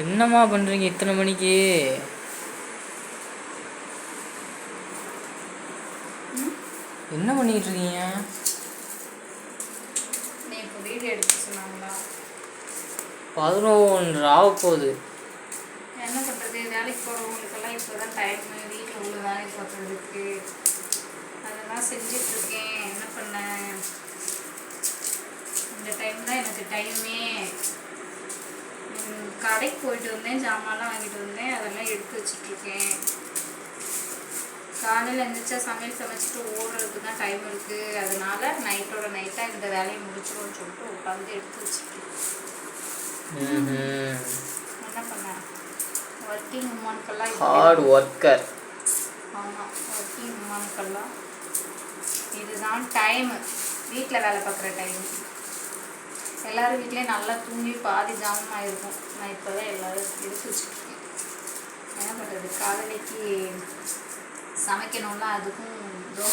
என்னம்மா பண்ணுறீங்க இத்தனை மணிக்கு? என்ன பண்ணிட்டு இருக்கீங்க? பதினொன்று ஆக போகுது. என்ன பண்ணுறது வேலைக்கு போகிறவங்களுக்கெல்லாம் இப்போ தான் டைம் வீட்டில் உள்ள வேலை பார்க்குறதுக்கு அதெல்லாம் செஞ்சிட்ருக்கேன் என்ன பண்ணேன் இந்த டைம் தான் எனக்கு டைமே கடைக்கு போயிட்டு வந்தேன் ஜாமான்லாம் வாங்கிட்டு வந்தேன் அதெல்லாம் எடுத்து வச்சிட்ருக்கேன். காலையில் எழுந்திரிச்சா சமையல் சமைச்சிட்டு ஓடுறதுக்கு தான் டைம் இருக்குது அதனால நைட்டோட நைட்டாக இந்த வேலையை முடிச்சிடும்னு சொல்லிட்டு உட்காந்து எடுத்து வச்சுருக்கேன் என்ன பண்ணேன் ஒர்க்கிங் உமனுக்கெல்லாம் ஹார்ட் ஒர்க்கர் ஆமாம் ஒர்க்கிங் உமனுக்கெல்லாம் இதுதான் டைமு வீட்டில் வேலை பார்க்குற டைம் எல்லாரும் வீட்லேயும் நல்லா தூங்கி பாதி ஜாமமாக இருக்கும். நான் இப்போ தான் எல்லோரும் எடுத்து வச்சுருக்கேன். என்ன பண்ணுறது காலைக்கு சமைக்கணும்ல அதுக்கும் இதோ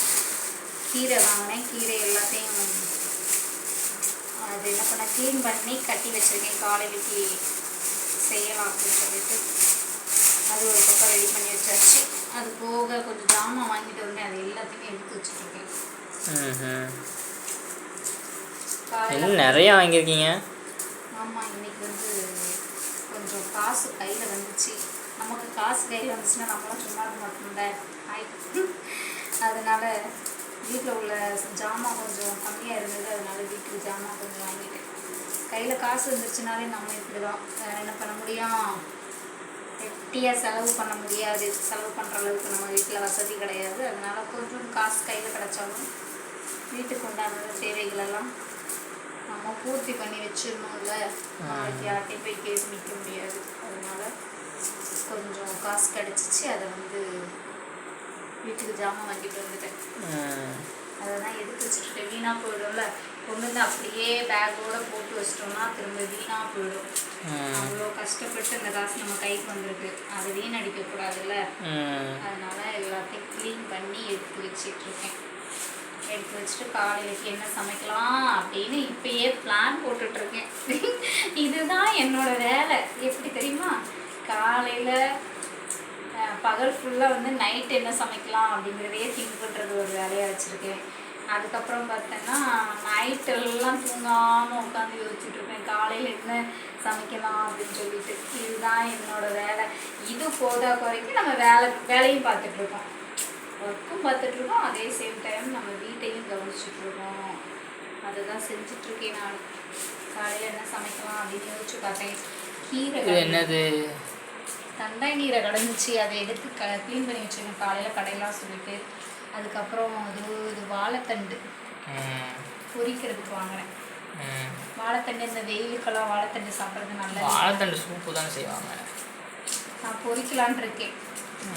கீரை வாங்கினேன். கீரை எல்லாத்தையும் அது என்ன பண்ண க்ளீன் பண்ணி கட்டி வச்சுருக்கேன். காலைக்கு செய்யலாம் அப்படின்னு சொல்லிட்டு அது ஒரு பக்கம் ரெடி பண்ணி வச்சாச்சு. அது போக கொஞ்சம் ஜாமான் வாங்கிட்டு வந்தேன். அது எல்லாத்தையுமே எடுத்து வச்சுட்ருக்கேன் காலையில் நிறையா வாங்கியிருக்கீங்க? ஆமாம் இன்னைக்கு வந்து கொஞ்சம் காசு கையில் வந்துச்சு. நமக்கு காசு கையில் வந்துச்சுன்னா நம்மளாம் சும்மா இருக்க மாட்டோம்ல. அதனால வீட்டில் உள்ள ஜாமான் கொஞ்சம் கம்மியாக இருந்தது. அதனால வீட்டுக்கு ஜாமான் கொஞ்சம் வாங்கிட்டேன். கையில் காசு வந்துருச்சுனாலே நம்ம இப்படி தான் வேறு என்ன பண்ண முடியும்? வெட்டியாக செலவு பண்ண முடியாது. செலவு பண்ணுற அளவுக்கு நம்ம வீட்டில் வசதி கிடையாது. அதனால கொஞ்சம் காசு கையில் கிடைச்சாலும் வீட்டுக்கு உண்டான தேவைகளெல்லாம் நம்ம பூர்த்தி பண்ணி வச்சிடணும்ல நாளைக்கு யார்ட்டையும் போய் கேட்டு நிற்க முடியாது. அதனால கொஞ்சம் காசு கிடச்சிச்சு அதை வந்து வீட்டுக்கு ஜாமான் வாங்கிட்டு வந்துட்டேன். அதை தான் எடுத்து வச்சுட்டு வீணாக போயிடும்ல. கொண்டு வந்து அப்படியே பேக்கோட போட்டு வச்சிட்டோம்னா திரும்ப வீணாக போயிடும். அவ்வளோ கஷ்டப்பட்டு அந்த காசு நம்ம கைக்கு வந்திருக்கு. அதை வீணடிக்க கூடாதுல்ல அதனால எல்லாத்தையும் க்ளீன் பண்ணி எடுத்து வச்சிட்டு இருக்கேன். எடுத்து வச்சுட்டு காலையிலக்கு என்ன சமைக்கலாம் அப்படின்னு இப்பயே பிளான் போட்டுட்டு இருக்கேன் இதுதான் என்னோட வேலை. எப்படி தெரியுமா? காலையில் பகல் ஃபுல்லாக வந்து நைட் என்ன சமைக்கலாம் அப்படிங்கிறதையே திங்க் பண்ணுறது ஒரு வேலையாக வச்சுருக்கேன். அதுக்கப்புறம் பார்த்தோன்னா நைட்டெல்லாம் தூங்காமல் உட்காந்து யோசிச்சுட்ருப்பேன். காலையில் என்ன சமைக்கலாம் அப்படின்னு சொல்லிட்டு. இதுதான் என்னோட வேலை. இது போதா குறைக்கு நம்ம வேலை வேலையும் பார்த்துட்டு இருக்கோம் ஒர்க்கும் பார்த்துட்டு இருக்கோம் அதே சேம் டைம் நம்ம வீட்டையும் கவனிச்சுட்டு இருக்கோம் அதுதான் செஞ்சுட்டு இருக்கேன் நான். காலையில் என்ன சமைக்கலாம் அப்படின்னு யோசிச்சு பார்த்தேன். கீரை என்னது? தண்டை நீரை கடைஞ்சி அதை எடுத்து க க்ளீன் பண்ணி வச்சுருக்கேன் காலையில் கடையெல்லாம் சொல்லிட்டு. அதுக்கப்புறம் இது இது வாழைத்தண்டு. பொரிக்கிறதுக்கு வாங்கினேன். வாழைத்தண்டு இந்த வெயிலுக்கெல்லாம் வாழைத்தண்டு சாப்பிட்றது நல்லது. வாழைத்தண்டு சூப்பு தானே செய்வாங்க. நான் பொரிக்கலான் இருக்கேன்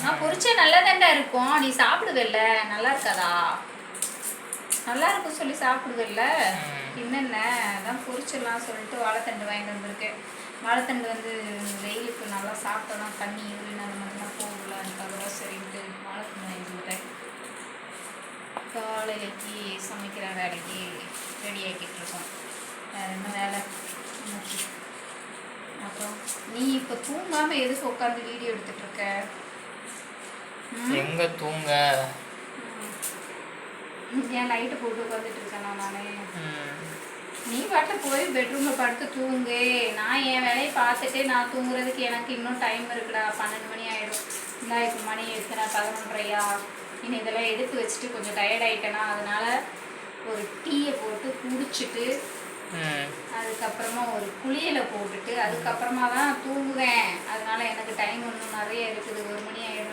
நான் பொரிச்சா நல்லா இருக்கும். நீ சாப்பிடுவல்ல நல்லா இருக்காதா? நல்லா இருக்கும் சொல்லி சாப்பிடுவல்ல என்னென்ன அதான் பொரிச்சிடலாம் சொல்லிட்டு வாழைத்தண்டு வாங்கிட்டு வந்திருக்கேன். வாழைத்தண்டு வந்து வெயிலுக்கு நல்லா சாப்பிட்டோன்னா தண்ணி யூரின் அந்த மாதிரிலாம் போகல அதுக்காக சரின்ட்டு வாழைத்தண்டு வாங்கிட்டு வந்துட்டேன். காலையிலைக்கு சமைக்கிற வேலைக்கு ரெடி ஆக்கிட்டு இருக்கோம். வேற என்ன வேலை? அப்புறம் நீ இப்போ தூங்காம எதுக்கு உட்காந்து வீடியோ எடுத்துட்டு இருக்க? ம்? எங்க தூங்க. ஏன் லைட்டு போட்டு உட்காந்துட்டு இருக்கேனா நானே. நீ பாட்டில் போய் பெட்ரூமில் படுத்து தூங்கு. நான் என் வேலையை பார்த்துட்டு நான் தூங்குறதுக்கு எனக்கு இன்னும் டைம் இருக்குடா. பன்னெண்டு மணி ஆயிடும். இந்தா இப்போ மணி எத்தனை பதினொன்றையா இனி இதெல்லாம் எடுத்து வச்சுட்டு கொஞ்சம் டயர்ட் ஆயிட்டேனா அதனால ஒரு டீயை போட்டு குடிச்சிட்டு. அதுக்கப்புறமா ஒரு குளியலை போட்டுட்டு அதுக்கப்புறமா தான் தூங்குவேன். அதனால எனக்கு டைம் இன்னும் நிறைய இருக்குது. ஒரு மணி ஆயிடும்.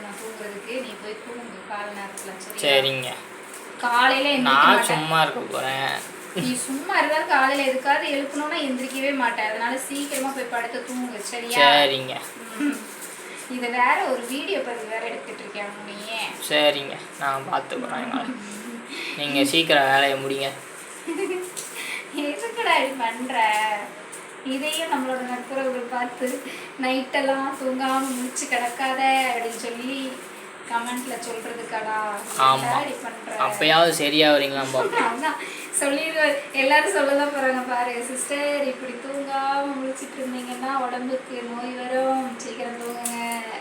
போய் தூங்கு காலை நேரத்தில் சரி சரிங்க. காலையில நான் சும்மா இருக்க போறேன். நீ சும்மா இருந்தாலும் காலையில எதுக்காவது எழுப்பணும்னா எந்திரிக்கவே மாட்டேன். அதனால சீக்கிரமா போய் படுத்து தூங்கு சரியா? சரிங்க. இதை வேற ஒரு வீடியோ பதிவு வேற எடுத்துட்டு இருக்கேன் நீயே சரிங்க. நான் பார்த்துக்குறேன் எங்களை நீங்கள் சீக்கிரம் வேலையை முடிங்க. எதுக்குடா இப்படி பண்ற? இதையும் நம்மளோட நட்புறவுகள் பார்த்து நைட்டெல்லாம் தூங்காம முடிச்சு கிடக்காத அப்படின்னு சொல்லி கமெண்ட்ல சொல்றதுக்காடா. ஆமா. அப்பயாவது சரியா பார்ப்போம் அதான் சொல்லிடுவார் எல்லாரும் சொல்லதான் போறாங்க பாரு. சிஸ்டர் இப்படி தூங்காம முழிச்சிட்டு இருந்தீங்கன்னா உடம்புக்கு நோய் வரும். சீக்கிரம் தூங்குங்க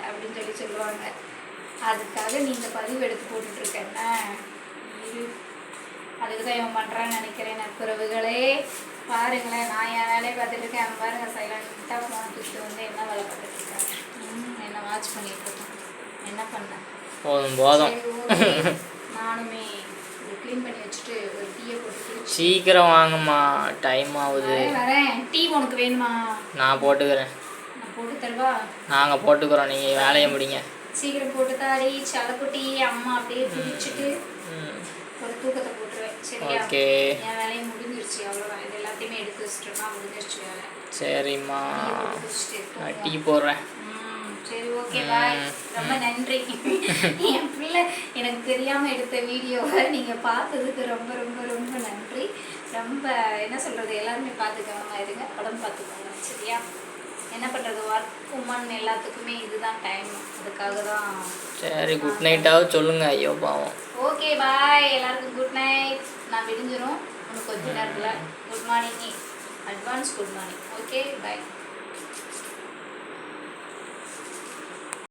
அப்படின்னு சொல்லி சொல்லுவாங்க. அதுக்காக நீ இந்த பதிவு எடுத்து போட்டுட்டு இருக்கேன்னா இரு அதுக்கு தான் இவன் பண்ணுறான்னு நினைக்கிறேன் நட்புறவுகளே. பாருங்களேன் நான் என் வேலையை பார்த்துட்டு இருக்கேன். பாருங்க சைலண்ட்டாக ஃபோன் தூக்கிட்டு வந்து என்ன வேலை பார்த்துட்டு இருக்காங்க ம், என்ன வாட்ச் பண்ணிட்டு இருக்கான். என்ன பண்ணேன் போதும் போதும். நானுமே க்ளீன் பண்ணி வச்சுட்டு ஒரு டீயை போட்டு சீக்கிரம் வாங்கம்மா டைம் ஆகுது. வரேன் டீ உனக்கு வேணுமா? நான் போட்டுக்கிறேன். நான் போட்டு தருவா? நாங்கள் போட்டுக்கிறோம் நீங்கள் வேலையை முடிங்க. சீக்கிரம் போட்டு தாடி சலக்குட்டி அம்மா அப்படியே குடிச்சிட்டு ஒரு தூக்கத்தை போட்டுருவேன். சரியா? ஓகே. என் வேலையும் முடிஞ்சிருச்சு அவ்வளோதான் இது எல்லாத்தையுமே எடுத்து வச்சுட்டோம்னா முடிஞ்சிருச்சு வேலை. சரிம்மா. நான் டீ. போடுறேன். சரி ஓகே பாய் ரொம்ப நன்றி. என் பிள்ளை எனக்கு தெரியாம எடுத்த வீடியோவை நீங்க பார்த்ததுக்கு ரொம்ப ரொம்ப ரொம்ப நன்றி. ரொம்ப என்ன சொல்றது எல்லாருமே பார்த்து கவனமா இருங்க உடம்பு பார்த்துக்கோங்க சரியா? என்ன பண்றது ஒர்க் உமன் எல்லாத்துக்குமே இதுதான் டைம் அதுக்காக தான் சரி குட் நைட்டாவது சொல்லுங்க ஐயோ பாவம். ஓகே பாய் எல்லாருக்கும் குட் நைட் நான் விடிஞ்சிரும். இன்னும் கொஞ்ச நேரத்தில். Good morning advance good morning okay bye